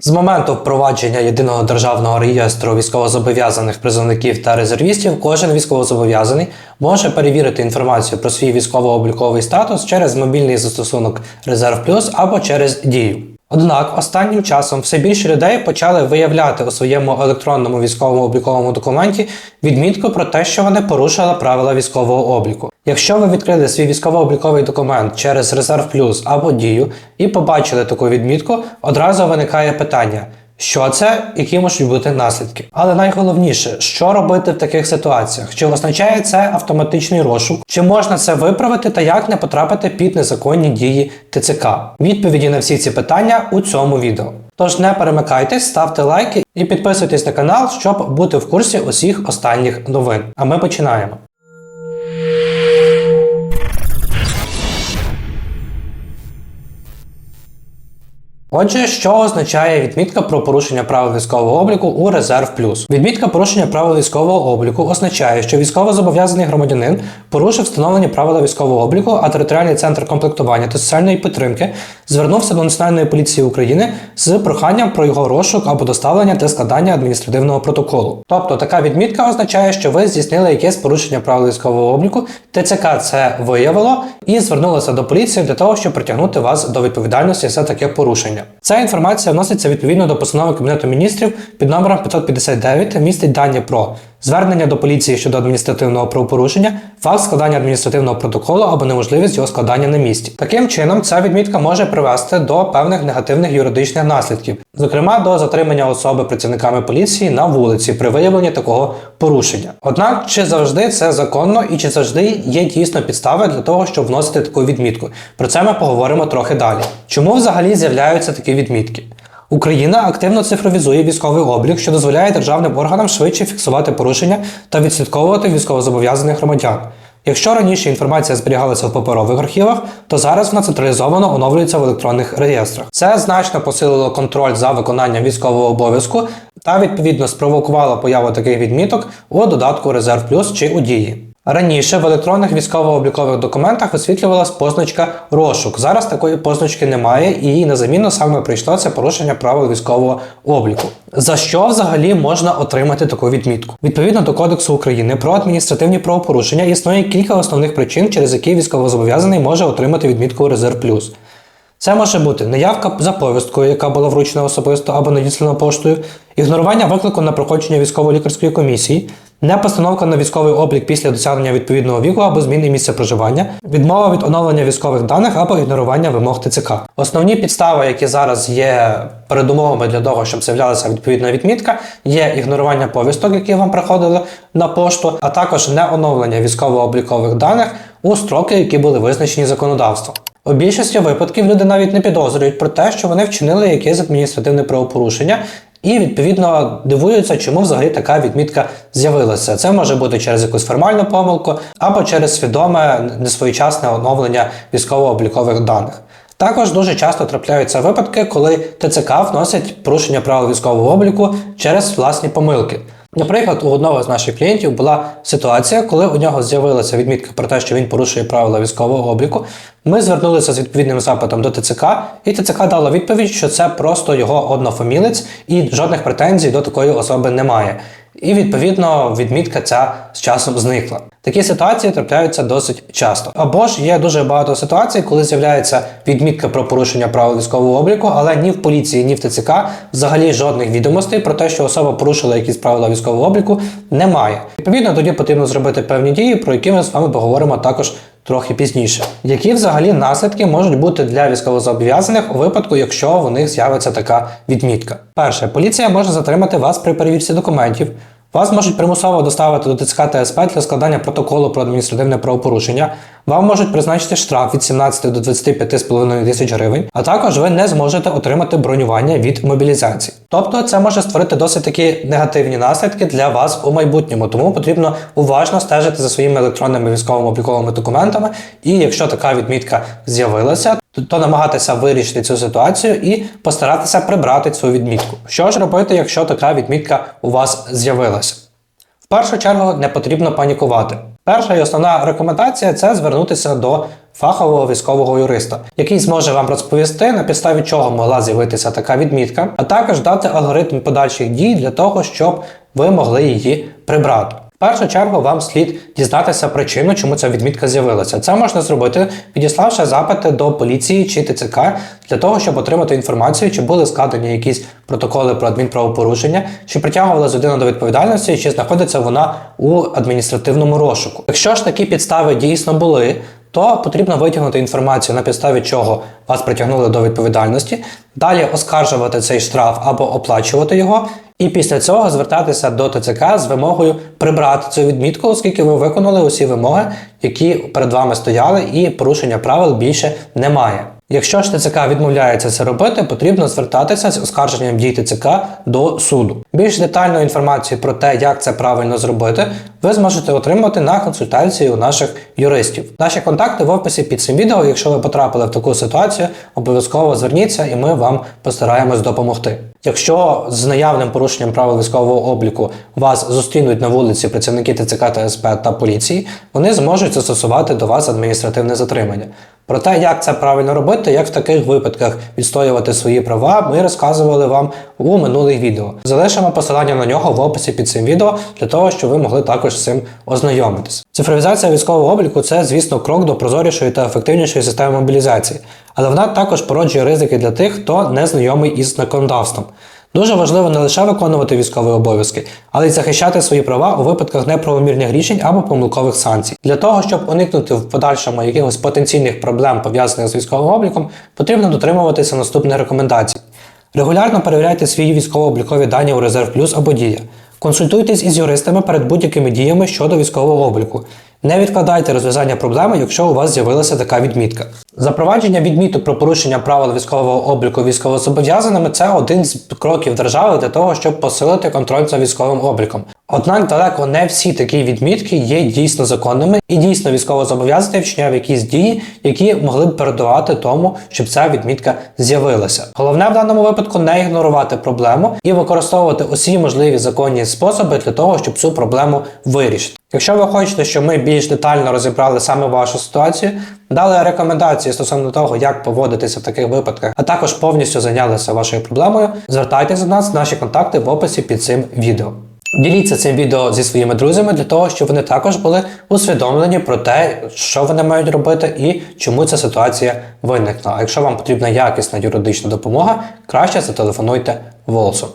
З моменту впровадження єдиного державного реєстру військовозобов'язаних призовників та резервістів кожен військовозобов'язаний може перевірити інформацію про свій військово-обліковий статус через мобільний застосунок Резерв Плюс або через Дію. Однак останнім часом все більше людей почали виявляти у своєму електронному військовому обліковому документі відмітку про те, що вони порушили правила військового обліку. Якщо ви відкрили свій військово-обліковий документ через Резерв Плюс або Дію і побачили таку відмітку, одразу виникає питання. Що це, які можуть бути наслідки? Але найголовніше, що робити в таких ситуаціях? Чи означає це автоматичний розшук? Чи можна це виправити та як не потрапити під незаконні дії ТЦК? Відповіді на всі ці питання у цьому відео. Тож не перемикайтесь, ставте лайки і підписуйтесь на канал, щоб бути в курсі усіх останніх новин. А ми починаємо. Отже, що означає відмітка про порушення правил військового обліку у Резерв Плюс? Відмітка порушення правил військового обліку означає, що військовозобов'язаний громадянин порушив встановлені правила військового обліку, а територіальний центр комплектування та соціальної підтримки звернувся до Національної поліції України з проханням про його розшук або доставлення та складання адміністративного протоколу. Тобто така відмітка означає, що ви здійснили якесь порушення правил військового обліку, ТЦК це виявило і звернулося до поліції для того, щоб притягнути вас до відповідальності за таке порушення. Ця інформація вноситься відповідно до постанови Кабінету міністрів під номером 559 містить дані про звернення до поліції щодо адміністративного правопорушення, факт складання адміністративного протоколу або неможливість його складання на місці. Таким чином, ця відмітка може привести до певних негативних юридичних наслідків, зокрема до затримання особи працівниками поліції на вулиці при виявленні такого порушення. Однак, чи завжди це законно і чи завжди є дійсно підстави для того, щоб вносити таку відмітку? Про це ми поговоримо трохи далі. Чому взагалі з'являються такі відмітки? Україна активно цифровізує військовий облік, що дозволяє державним органам швидше фіксувати порушення та відслідковувати військовозобов'язаних громадян. Якщо раніше інформація зберігалася в паперових архівах, то зараз вона централізовано оновлюється в електронних реєстрах. Це значно посилило контроль за виконанням військового обов'язку та відповідно спровокувало появу таких відміток у додатку Резерв Плюс чи у дії. Раніше в електронних військово-облікових документах висвітлювалась позначка розшук. Зараз такої позначки немає, і їй на заміну саме прийшло це порушення правил військового обліку. За що взагалі можна отримати таку відмітку? Відповідно до Кодексу України про адміністративні правопорушення існує кілька основних причин, через які військовозобов'язаний може отримати відмітку Резерв Плюс. Це може бути неявка за повісткою, яка була вручена особисто або надіслана поштою, ігнорування виклику на проходження військово-лікарської комісії, непостановка на військовий облік після досягнення відповідного віку або зміни місця проживання, відмова від оновлення військових даних або ігнорування вимог ТЦК. Основні підстави, які зараз є передумовами для того, щоб з'являлася відповідна відмітка, є ігнорування повісток, які вам приходили на пошту, а також неоновлення військово-облікових даних у строки, які були визначені законодавством. У більшості випадків люди навіть не підозрюють про те, що вони вчинили якесь адміністративне правопорушення, і відповідно дивуються, чому взагалі така відмітка з'явилася. Це може бути через якусь формальну помилку або через свідоме несвоєчасне оновлення військово-облікових даних. Також дуже часто трапляються випадки, коли ТЦК вносять порушення правил військового обліку через власні помилки. Наприклад, у одного з наших клієнтів була ситуація, коли у нього з'явилася відмітка про те, що він порушує правила військового обліку. Ми звернулися з відповідним запитом до ТЦК, і ТЦК дала відповідь, що це просто його однофамілець, і жодних претензій до такої особи немає. І відповідно відмітка ця з часом зникла. Такі ситуації трапляються досить часто. Або ж є дуже багато ситуацій, коли з'являється відмітка про порушення правил військового обліку, але ні в поліції, ні в ТЦК взагалі жодних відомостей про те, що особа порушила якісь правила військового обліку, немає. Відповідно, тоді потрібно зробити певні дії, про які ми з вами поговоримо також трохи пізніше. Які взагалі наслідки можуть бути для військовозобов'язаних у випадку, якщо в них з'явиться така відмітка? Перше, поліція може затримати вас при перевірці документів. Вас можуть примусово доставити до ТЦК та СП для складання протоколу про адміністративне правопорушення. Вам можуть призначити штраф від 17 до 25,5 тисяч гривень, а також ви не зможете отримати бронювання від мобілізації. Тобто це може створити досить такі негативні наслідки для вас у майбутньому, тому потрібно уважно стежити за своїми електронними військовими обліковими документами. І якщо така відмітка з'явилася, то намагатися вирішити цю ситуацію і постаратися прибрати цю відмітку. Що ж робити, якщо така відмітка у вас з'явилася? В першу чергу не потрібно панікувати. Перша і основна рекомендація це звернутися до фахового військового юриста, який зможе вам розповісти, на підставі чого могла з'явитися така відмітка, а також дати алгоритм подальших дій для того, щоб ви могли її прибрати. Першу чергу вам слід дізнатися причину, чому ця відмітка з'явилася. Це можна зробити, підіславши запити до поліції чи ТЦК для того, щоб отримати інформацію, чи були складені якісь протоколи про адмінправопорушення, чи притягувала людина до відповідальності, чи знаходиться вона у адміністративному розшуку. Якщо ж такі підстави дійсно були, то потрібно витягнути інформацію, на підставі чого вас притягнули до відповідальності, далі оскаржувати цей штраф або оплачувати його, і після цього звертатися до ТЦК з вимогою прибрати цю відмітку, оскільки ви виконали усі вимоги, які перед вами стояли, і порушення правил більше немає. Якщо ж ТЦК відмовляється це робити, потрібно звертатися з оскарженням дій ТЦК до суду. Більш детальну інформацію про те, як це правильно зробити, ви зможете отримати на консультації у наших юристів. Наші контакти в описі під цим відео. Якщо ви потрапили в таку ситуацію, обов'язково зверніться і ми вам постараємось допомогти. Якщо з наявним порушенням правил військового обліку вас зустрінуть на вулиці працівники ТЦК та СП та поліції, вони зможуть застосувати до вас адміністративне затримання. Про те, як це правильно робити, як в таких випадках відстоювати свої права, ми розказували вам у минулих відео. Залишимо посилання на нього в описі під цим відео для того, щоб ви могли також з цим ознайомитись. Цифровізація військового обліку це, звісно, крок до прозорішої та ефективнішої системи мобілізації, але вона також породжує ризики для тих, хто не знайомий із законодавством. Дуже важливо не лише виконувати військові обов'язки, але й захищати свої права у випадках неправомірних рішень або помилкових санкцій. Для того, щоб уникнути в подальшому якихось потенційних проблем пов'язаних з військовим обліком, потрібно дотримуватися наступних рекомендацій. Регулярно перевіряйте свої військово-облікові дані у Резерв Плюс або Дія. Консультуйтесь із юристами перед будь-якими діями щодо військового обліку. Не відкладайте розв'язання проблеми, якщо у вас з'явилася така відмітка. Запровадження відміток про порушення правил військового обліку військовозобов'язаними це один з кроків держави для того, щоб посилити контроль за військовим обліком. Однак далеко не всі такі відмітки є дійсно законними і дійсно військовозобов'язаний вчиняв якісь дії, які могли б передувати тому, щоб ця відмітка з'явилася. Головне в даному випадку не ігнорувати проблему і використовувати усі можливі законні способи для того, щоб цю проблему вирішити. Якщо ви хочете, щоб ми більш детально розібрали саме вашу ситуацію, дали рекомендації стосовно того, як поводитися в таких випадках, а також повністю зайнялися вашою проблемою, звертайтеся до нас, наші контакти в описі під цим відео. Діліться цим відео зі своїми друзями для того, щоб вони також були усвідомлені про те, що вони мають робити і чому ця ситуація виникла. А якщо вам потрібна якісна юридична допомога, краще зателефонуйте Волсу.